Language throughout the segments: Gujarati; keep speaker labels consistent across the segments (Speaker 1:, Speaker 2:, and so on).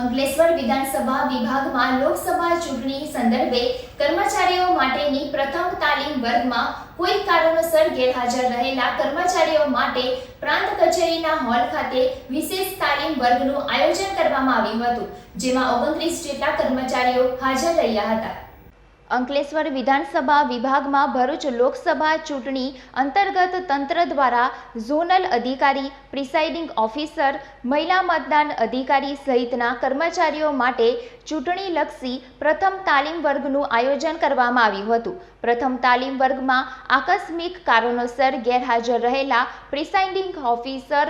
Speaker 1: અંકલેશ્વર વિધાનસભા વિભાગમાં લોકસભા ચૂંટણી સંદર્ભે કર્મચારીઓ માટેની પ્રથમ તાલીમ વર્ગમાં કોઈ કારણોસર ગેરહાજર રહેલા કર્મચારીઓ માટે પ્રાંત કચેરીના હોલ ખાતે વિશેષ તાલીમ વર્ગનું આયોજન કરવામાં આવ્યું હતું, જેમાં ઓગણત્રીસ જેટલા કર્મચારીઓ હાજર રહ્યા હતા. અંકલેશ્વર વિધાનસભા વિભાગમાં ભરૂચ લોકસભા ચૂંટણી અંતર્ગત તંત્ર દ્વારા ઝોનલ અધિકારી, પ્રિસાઇડિંગ ઓફિસર, મહિલા મતદાન અધિકારી સહિતના કર્મચારીઓ માટે ચૂંટણીલક્ષી પ્રથમ તાલીમ વર્ગનું આયોજન કરવામાં આવ્યું હતું. પ્રથમ તાલીમ વર્ગમાં આકસ્મિક કારણોસર ગેરહાજર રહેલા પ્રિસાઇડિંગ ઓફિસર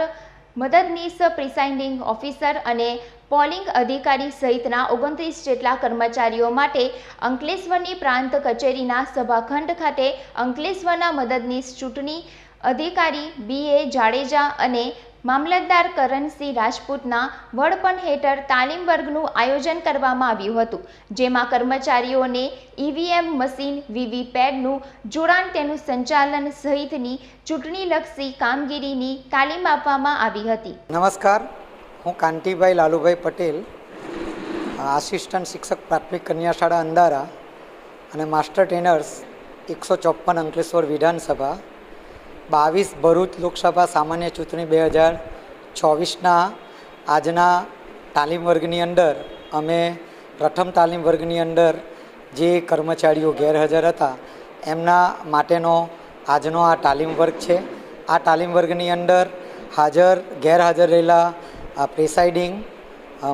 Speaker 1: મદદનીશ પ્રિસાઇડિંગ ઓફિસર અને પોલિંગ અધિકારી સહિતના ઓગણત્રીસ જેટલા કર્મચારીઓ માટે અંકલેશ્વરની પ્રાંત કચેરીના સભાખંડ ખાતે અંકલેશ્વરના મદદનીશ ચૂંટણી અધિકારી બી એ જાડેજા અને મામલતદાર કરણસિંહ રાજપૂતના વડપણ હેઠળ તાલીમ વર્ગનું આયોજન કરવામાં આવ્યું હતું, જેમાં કર્મચારીઓને ઈવીએમ મશીન વીવીપેડનું જોડાણ તેનું સંચાલન સહિતની ચૂંટણીલક્ષી કામગીરીની તાલીમ આપવામાં આવી હતી.
Speaker 2: નમસ્કાર, હું કાંતિભાઈ લાલુભાઈ પટેલ, આસિસ્ટન્ટ શિક્ષક પ્રાથમિક કન્યા શાળા અંધારા અને માસ્ટર ટ્રેનર્સ એકસો ચોપન અંકલેશ્વર વિધાનસભા બાવીસ ભરૂચ લોકસભા સામાન્ય ચૂંટણી બે હજાર ચોવીસના આજના તાલીમ વર્ગની અંદર અમે પ્રથમ તાલીમ વર્ગની અંદર જે કર્મચારીઓ ગેરહાજર હતા, એમના માટેનો આજનો આ તાલીમ વર્ગ છે. આ તાલીમ વર્ગની અંદર હાજર, ગેરહાજર રહેલા પ્રિસાઇડિંગ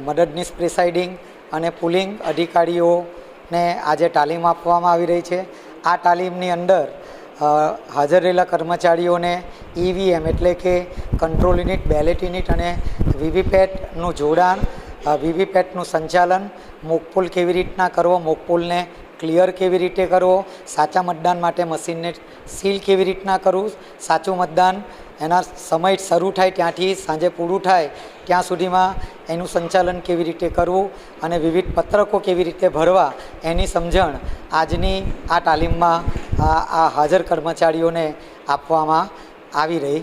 Speaker 2: મદદનીશ પ્રિસાઇડિંગ અને પુલિંગ અધિકારીઓને આજે તાલીમ આપવામાં આવી રહી છે. આ તાલીમની અંદર હાજર રહેલા કર્મચારીઓને ઈવીએમ એટલે કે કંટ્રોલ યુનિટ બેલેટ યુનિટ અને વીવીપેટનું જોડાણ વીવીપેટનું સંચાલન, મોકપોલ કેવી રીતના કરવો, મોકપોલને ક્લિયર કેવી રીતે કરવો, સાચા મતદાન માટે મશીનને સીલ કેવી રીતના કરવું, સાચું મતદાન એના સમય શરૂ થાય ત્યાંથી સાંજે પૂરું થાય ત્યાં સુધીમાં એનું સંચાલન કેવી રીતે કરવું અને વિવિધ પત્રકો કેવી રીતે ભરવા એની સમજણ આજની આ તાલીમમાં આ હાજર કર્મચારીઓને આપવામાં આવી રહી